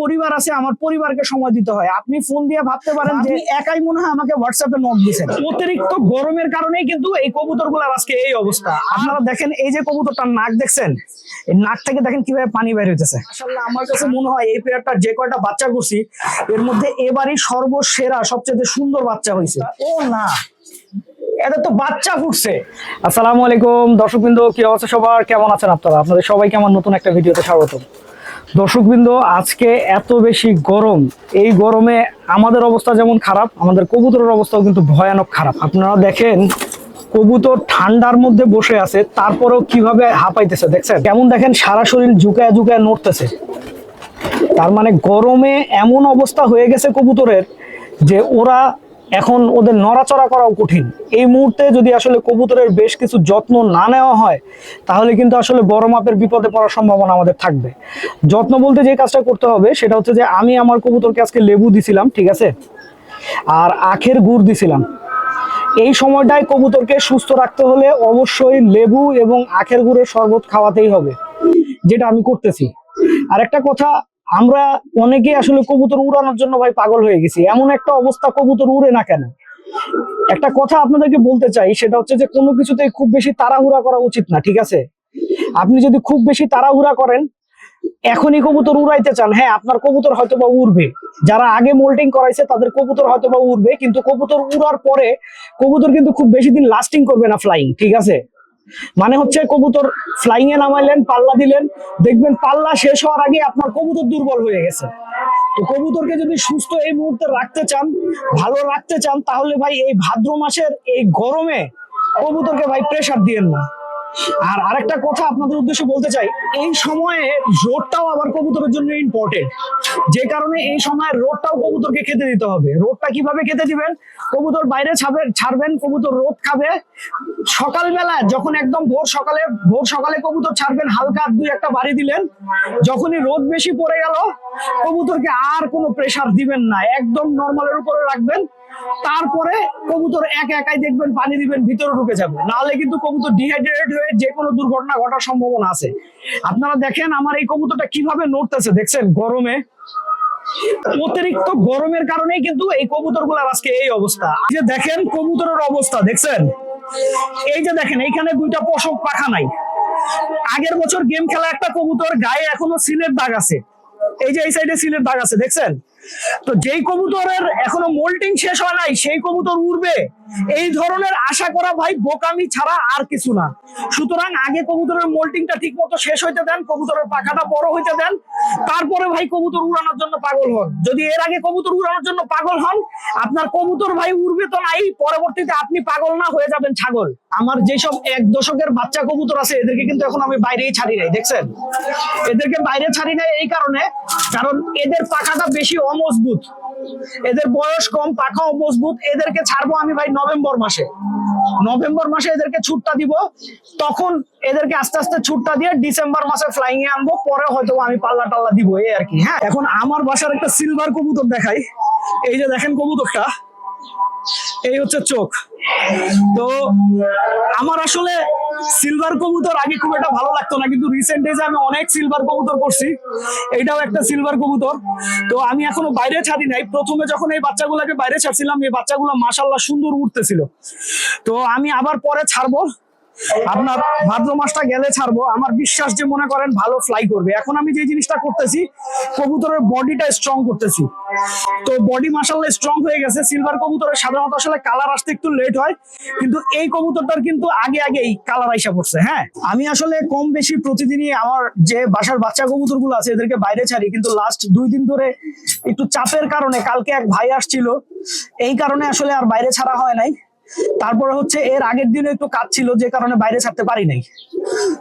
পরিবার আছে আমার পরিবারকে সময় দিতে হয়। আপনি ফোন দিয়ে ভাবতে পারেন যে একাই মনে হয় আমাকে হোয়াটসঅ্যাপে নক দিয়েছেন। অতিরিক্ত গরমের কারণেই কিন্তু এই কবুতরগুলার আজকে এই অবস্থা। আপনারা দেখেন এই যে কবুতরটার নাক দেখছেন এই নাক থেকে দেখেন কীভাবে পানি বের হইতেছে। আসলে আমার কাছে মনে হয় এই পেয়ারটার যে কয়টা বাচ্চা করছি এর মধ্যে এবারই সর্বসেরা সবচেয়ে সুন্দর বাচ্চা হয়েছে ও না। এটা তো বাচ্চা ফুটছে। আসসালামু আলাইকুম দর্শকবৃন্দ কি অবস্থা সবার? কেমন আছেন আপনারা? আপনাদের সবাইকে আমার নতুন একটা ভিডিওতে স্বাগতম। দর্শকবৃন্দ, আজকে এত বেশি গরম। এই গরমে আমাদের অবস্থা যেমন খারাপ, আমাদের কবুতরের অবস্থাও কিন্তু ভয়ানক খারাপ। আপনারা দেখেন, কবুতর ঠান্ডার মধ্যে বসে আছে, তারপরেও কীভাবে হাঁপাইতেছে দেখছেন? কেমন দেখেন, সারা শরীর ঝুঁকায় ঝুঁকায় নড়তেছে। তার মানে গরমে এমন অবস্থা হয়ে গেছে কবুতরের যে ওরা এখন ওদের নড়াচড়া করাও কঠিন। এই মুহূর্তে যদি আসলে কবুতরের বেশ কিছু যত্ন না নেওয়া হয়, তাহলে কিন্তু আসলে বড় মাপের বিপদে পড়ার সম্ভাবনা আমাদের থাকবে। যত্ন বলতে যে কাজটা করতে হবে, সেটা হচ্ছে যে আমি আমার কবুতরকে আজকে লেবু দিছিলাম, ঠিক আছে? আর আখের গুড় দিছিলাম। এই সময়টায় কবুতরকে সুস্থ রাখতে হলে অবশ্যই লেবু এবং আখের গুড়ের শরবত খাওয়াতেই হবে, যেটা আমি করতেছি। আর একটা কথা আমরা অনেকেই আসলে কবুতর উড়ানোর জন্য ভাই পাগল হয়ে গেছি। এমন একটা অবস্থা কবুতর উড়ে না কেন? একটা কথা আপনাদেরকে বলতে চাই, সেটা হচ্ছে যে কোনো কিছুতেই খুব বেশি তাড়াহুড়া করা উচিত না, ঠিক আছে? আপনি যদি খুব বেশি তাড়াহুড়া করেন, এখনই কবুতর উড়াইতে চান হ্যাঁ আপনার কবুতর হয়তো বা উড়বে। যারা আগে মোল্টিং করাইছে, তাদের কবুতর হয়তো বা উড়বে, কিন্তু কবুতর উড়ার পরে কবুতর কিন্তু খুব বেশি দিন লাস্টিং করবে না ফ্লাইং ঠিক আছে? মানে হচ্ছে কবুতর ফ্লাইং এ নামাইলেন, পাল্লা দিলেন। দেখবেন পাল্লা শেষ হওয়ার আগে আপনার কবুতর দুর্বল হয়ে গেছে। তো কবুতরকে যদি সুস্থ এই মুহূর্তে রাখতে চান, ভালো রাখতে চান, তাহলে ভাই এই ভাদ্র মাসের এই গরমে কবুতরকে ভাই প্রেশার দিয়েন না। আর আরেকটা কথা আপনাদের উদ্দেশ্যে বলতে চাই, এই সময়ে রোদটাও আবার কবুতরের জন্য ইম্পর্টেন্ট যে কারণে এই সময় রোদটাও কবুতরকে খেতে দিতে হবে। রোদটা কীভাবে খেতে দিবেন? কবুতর বাইরে ছাড়বে ছাড়বেন, কবুতর রোদ খাবে। সকালবেলা যখন একদম ভোর সকালে ভোর সকালে কবুতর ছাড়বেন, হালকা দুই একটা বাড়ি দিলেন, যখনই রোদ বেশি পড়ে গেল, কবুতরকে আর কোনো প্রেসার দিবেন না। একদম নর্মালের উপরে রাখবেন। তারপরে কবুতর এক একাই দেখবেন, পানি দিবেন, ভিতরে ঢুকে যাবে। নাহলে কিন্তু কবুতর ডিহাইড্রেটেড হয়ে যে কোনো দুর্ঘটনা ঘটার সম্ভাবনা আছে। আপনারা দেখেন আমার এই কবুতরটা কীভাবে নড়তেছে, দেখছেন? গরমে। অতিরিক্ত গরমের কারণেই কিন্তু এই কবুতর আজকে এই অবস্থা। যে দেখেন কবুতরের অবস্থা, দেখছেন? এই যে দেখেন, এইখানে দুইটা পশম পাখা নাই। আগের বছর গেম খেলা একটা কবুতর গায়ে এখনও সিলের দাগ আছে। এই যে এই সাইডে সিলের দাগ আছে, দেখছেন? তো যেই কবুতরের এখনও মোল্টিং শেষ হয় নাই সেই কবুতর উড়বে। এই ধরনের আশা করা ভাই বোকামি ছাড়া আর কিছু না। সুতরাং আগে কবুতরের মোল্টিংটা ঠিক মতো শেষ হইতে দেন, কবুতরের পাখাটা বড় হইতে দেন। তারপরে ভাই কবুতর উড়ানোর জন্য পাগল হন। যদি এর আগে কবুতর উড়ানোর জন্য পাগল হন, আপনার কবুতর ভাই উড়বে তো নাই, পরবর্তীতে আপনি পাগল না হয়ে যাবেন ছাগল। আমার যেসব এক দশকের বাচ্চা কবুতর আছে, এদেরকে কিন্তু এখন আমি বাইরেই ছাড়ি নাই, দেখছেন? এদেরকে বাইরে ছাড়ি নাই এই কারণে, কারণ এদের পাখাটা বেশি অমজবুত। এদের বয়স কম পাখা মজবুত, এদেরকে ছাড়বো আমি ভাই নভেম্বর মাসে। নভেম্বর মাসে এদেরকে ছুটটা দিব, তখন এদেরকে আস্তে আস্তে ছুটটা দিয়ে ডিসেম্বর মাসে ফ্লাইং এ আনব, পরে হয়তো আমি পাল্লা টাল্লা দিব, এই আর কি হ্যাঁ। এখন আমার বাসার একটা সিলভার কবুতর দেখাই, এই যে দেখেন কবুতরটা, এই হচ্ছে চোখ। তো আমার আসলে সিলভার কবুতর আগে খুব একটা ভালো লাগতো না, কিন্তু রিসেন্ট আমি অনেক সিলভার কবুতর করছি। এটাও একটা সিলভার কবুতর। তো আমি এখনও বাইরে ছাড়ি নাই। প্রথমে যখন এই বাচ্চাগুলোকে বাইরে ছাড়ছিলাম, এই বাচ্চাগুলো মাসাল্লাহ সুন্দর উঠতেছিল তো আমি আবার পরে ছাড়বো। আপনার ভাদ্র মাসটা গেলে ছাড়বো। আমার বিশ্বাস যে মনে করেন ভালো ফ্লাই করবে। এখন আমি যে জিনিসটা করতেছি, কবুতরের বডিটা স্ট্রং করতেছি। তো বডি মাসাল্লাহ স্ট্রং হয়ে গেছে। সিলভার কবুতরের সাধারণত আসলে কালার আসতে একটু লেট হয়, কিন্তু এই কবুতরটার কিন্তু আগে আগেই কালার আইসা পড়ছে হ্যাঁ? আমি আসলে কম বেশি প্রতিদিনই আমার যে বাসার বাচ্চা কবুতরগুলো আছে, এদেরকে বাইরে ছাড়ি, কিন্তু লাস্ট দুই দিন ধরে একটু চাপের কারণে কালকে এক ভাই আসছিল, এই কারণে আসলে আর বাইরে ছাড়া হয় নাই। তারপরে হচ্ছে এর আগের দিনে একটু কাজ ছিল, যে কারণে বাইরে ছাড়তে পারি নাই।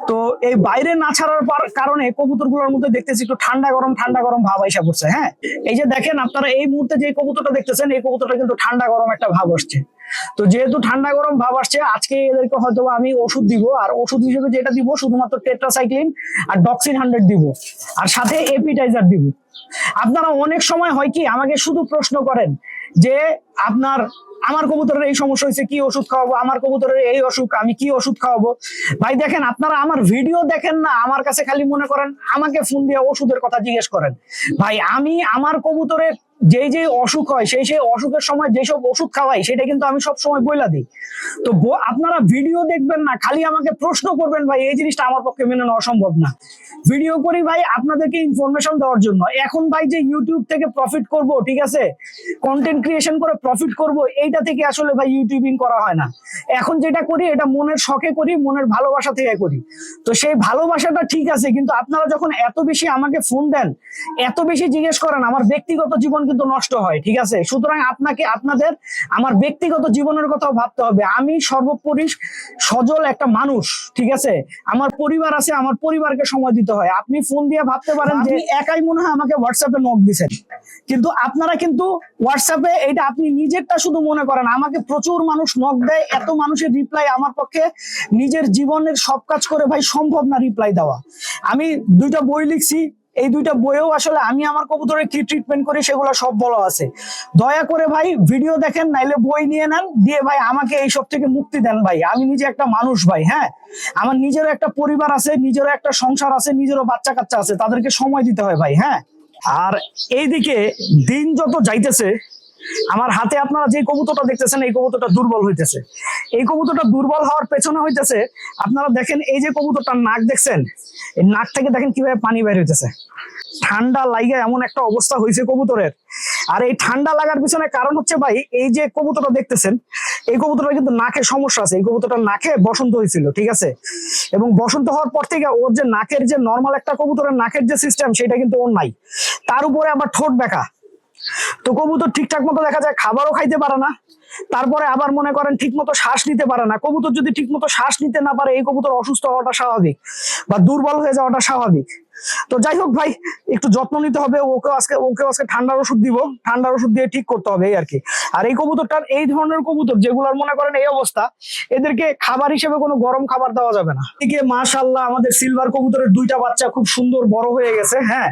তো এই বাইরে না ছাড়ার কারণে কবুতরগুলোর মধ্যে দেখতেছি একটু ঠান্ডা গরম ঠান্ডা গরম ভাব আইসা পড়ছে হ্যাঁ? এই যে দেখেন আপনারা এই মুহূর্তে যে কবুতরটা দেখতেছেন, এই কবুতরটা কিন্তু ঠান্ডা গরম একটা ভাব আসছে। তো যেহেতু ঠান্ডা গরম ভাব আসছে, আজকে এদেরকে হয়তো আমি ওষুধ দিব, আর ওষুধ হিসেবে যেটা দিব শুধুমাত্র টেট্রাসাইক্লিন আর ডক্সিন হান্ড্রেড দিব, আর সাথে এপিটাইজার দিব। আপনারা অনেক সময় হয় কি, আমাকে শুধু প্রশ্ন করেন যে আপনার আমার কবুতরের এই সমস্যা হয়েছে, কি ওষুধ খাওয়াবো? আমার কবুতরের এই অসুখ, আমি কি ওষুধ খাওয়াবো? ভাই দেখেন, আপনারা আমার ভিডিও দেখেন না, আমার কাছে খালি মনে করেন, আমাকে ফোন দিয়ে ওষুধের কথা জিজ্ঞেস করেন। ভাই, আমি আমার কবুতরের যেই যে অসুখ হয়, সেই সেই অসুখের সময় যেসব ওষুধ খাওয়াই, সেটা কিন্তু আমি সব সময় বইলা দিই। তো আপনারা ভিডিও দেখবেন না, খালি আমাকে প্রশ্ন করবেন, ভাই, এই জিনিসটা আমার পক্ষে মেনে নেওয়া সম্ভব না। ভিডিও করি ভাই আপনাদেরকে ইনফরমেশন দেওয়ার জন্য। এখন ভাই যে ইউটিউব থেকে প্রফিট করব, ঠিক আছে? কন্টেন্ট ক্রিয়েশন করে প্রফিট করব, এইটা থেকে আসলে ভাই ইউটিউবিং করা হয় না। এখন যেটা করি, এটা মনের শখে করি, মনের ভালোবাসা থেকে করি। তো সেই ভালোবাসাটা ঠিক আছে, কিন্তু আপনারা যখন এত বেশি আমাকে ফোন দেন, এত বেশি জিজ্ঞেস করেন, আমার ব্যক্তিগত জীবন কিন্তু নষ্ট হয়, ঠিক আছে? সুতরাং আপনাকে, আপনাদের আমার ব্যক্তিগত জীবনের কথাও ভাবতে হবে। আমি সর্বোপরি সজল একটা মানুষ, ঠিক আছে? আমার পরিবার আছে, আমার পরিবারকে সময় দিতে হয়। আপনি ফোন দিয়ে ভাবতে পারেন যে একাই মনে হয় আমাকে হোয়াটসঅ্যাপে নক দিছেন। কিন্তু আপনারা কিন্তু হোয়াটসঅ্যাপে এটা আপনি নিজেরটা শুধু মনে করেন, আমাকে প্রচুর মানুষ নক দেয়, এত মানুষের রিপ্লাই আমার পক্ষে নিজের জীবনের সব কাজ করে ভাই সম্ভব না রিপ্লাই দেওয়া। আমি দুইটা বই লিখছি, এই দুইটা বইও আসলে আমি আমার কবুতরের কি ট্রিটমেন্ট করি সেগুলো সব বলা আছে। দয়া করে ভাই ভিডিও দেখেন, নাইলে বই নিয়ে নেন, দিয়ে ভাই আমাকে এই সব থেকে মুক্তি দেন ভাই। আমি নিজে একটা মানুষ ভাই হ্যাঁ? আমার নিজেরও একটা পরিবার আছে, নিজেরও একটা সংসার আছে, নিজেরও বাচ্চা কাচ্চা আছে, তাদেরকে সময় দিতে হয় ভাই হ্যাঁ? আর এইদিকে দিন যত যাইতেছে আমার হাতে আপনারা যে কবুতরটা দেখতেছেন, এই কবুতরটা দুর্বল হইতেছে। এই কবুতরটা দুর্বল হওয়ার পেছনে হইতেছে, আপনারা দেখেন এই যে কবুতরটার নাক দেখছেন, এই নাক থেকে দেখেন কীভাবে পানি বের হইতেছে। ঠান্ডা লাইগা এমন একটা অবস্থা হয়েছে কবুতরের। আর এই ঠান্ডা লাগার পিছনে কারণ হচ্ছে ভাই, এই যে কবুতরটা দেখতেছেন, এই কবুতরটা কিন্তু নাকে সমস্যা আছে। এই কবুতরটার নাকে বসন্ত হয়েছিল ঠিক আছে? এবং বসন্ত হওয়ার পর থেকে ওর যে নাকের যে নর্মাল একটা কবুতরের নাকের যে সিস্টেম সেটা কিন্তু ওর নাই। তার উপরে আবার ঠোঁট বেঁকা তো কবুতর ঠিকঠাক মতো দেখা যায় খাবারও খাইতে পারে না। তারপরে আবার মনে করেন ঠিক মতো শ্বাস নিতে পারে না। কবুতর যদি ঠিক মতো শ্বাস নিতে না পারে, এই কবুতর অসুস্থ হওয়াটা স্বাভাবিক বা দুর্বল হয়ে যাওয়াটা স্বাভাবিক। তো যাই হোক ভাই, একটু যত্ন নিতে হবে ওকে আজকে ওকে আজকে ঠান্ডার ওষুধ দিব। ঠান্ডার ওষুধ দিয়ে ঠিক করতে হবে, এই আর কি। আর এই কবুতরটার, এই ধরনের কবুতর যেগুলোর মনে করেন এই অবস্থা, এদেরকে খাবার হিসেবে কোনো গরম খাবার দেওয়া যাবে না। এদিকে মাশাল্লাহ আমাদের সিলভার কবুতরের দুইটা বাচ্চা খুব সুন্দর বড় হয়ে গেছে হ্যাঁ?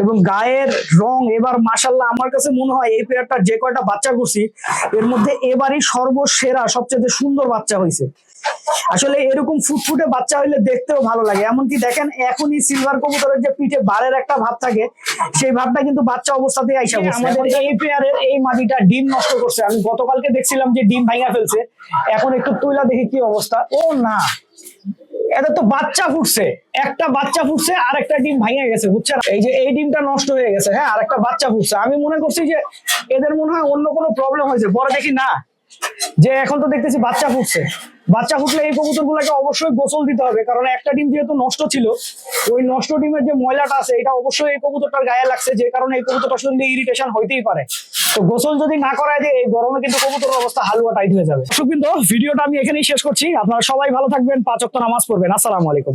এবং গায়ের রং এবার মাশাল্লাহ আমার কাছে মনে হয় এই পেয়ারটার যে কয়টা বাচ্চা করছি, এর মধ্যে এবারই সর্বসেরা সবচেয়ে সুন্দর বাচ্চা হয়েছে আসলে এরকম ফুটফুটে বাচ্চা হইলে দেখতেও ভালো লাগে। এমনকি দেখেন এখনই সিলভার কবুতরের যে পিঠে বারের একটা ভাব থাকে সেই ভাবটা কিন্তু বাচ্চা অবস্থাতেই আইসা আমাদের এই পেয়ারের এই মাটিটা ডিম নষ্ট করছে। আমি গতকালকে দেখছিলাম যে ডিম ভাঙা ফেলছে। এখন একটু তুইলা দেখি কি অবস্থা। ও না এটা তো বাচ্চা ফুটছে। একটা বাচ্চা ফুটছে আর একটা ডিম ভাঙে গেছে বুঝছেন? এই যে এই ডিমটা নষ্ট হয়ে গেছে হ্যাঁ আর একটা বাচ্চা ফুটছে। আমি মনে করছি যে এদের মনে হয় অন্য কোনো প্রবলেম হয়েছে। পরে দেখি না। যে এখন তো দেখতেছি বাচ্চা ফুটছে। বাচ্চা ফুটলে এই কবুতর গুলাকে অবশ্যই গোসল দিতে হবে, কারণ একটা ডিম যেহেতু নষ্ট ছিল, ওই নষ্ট ডিমের যে ময়লাটা আছে, এটা অবশ্যই এই কবুতরটার গায়ে লাগছে, যে কারণে এই কবুতরটার সঙ্গে ইরিটেশন হইতেই পারে। তো গোসল যদি না করায় দিয়ে, এই গরমে কিন্তু কবুতরের অবস্থা হালুয়া টাইট হয়ে যাবে। কিন্তু ভিডিওটা আমি এখানেই শেষ করছি। আপনারা সবাই ভালো থাকবেন, পাঁচ ওয়াক্ত নামাজ পড়বেন। আসসালামু আলাইকুম।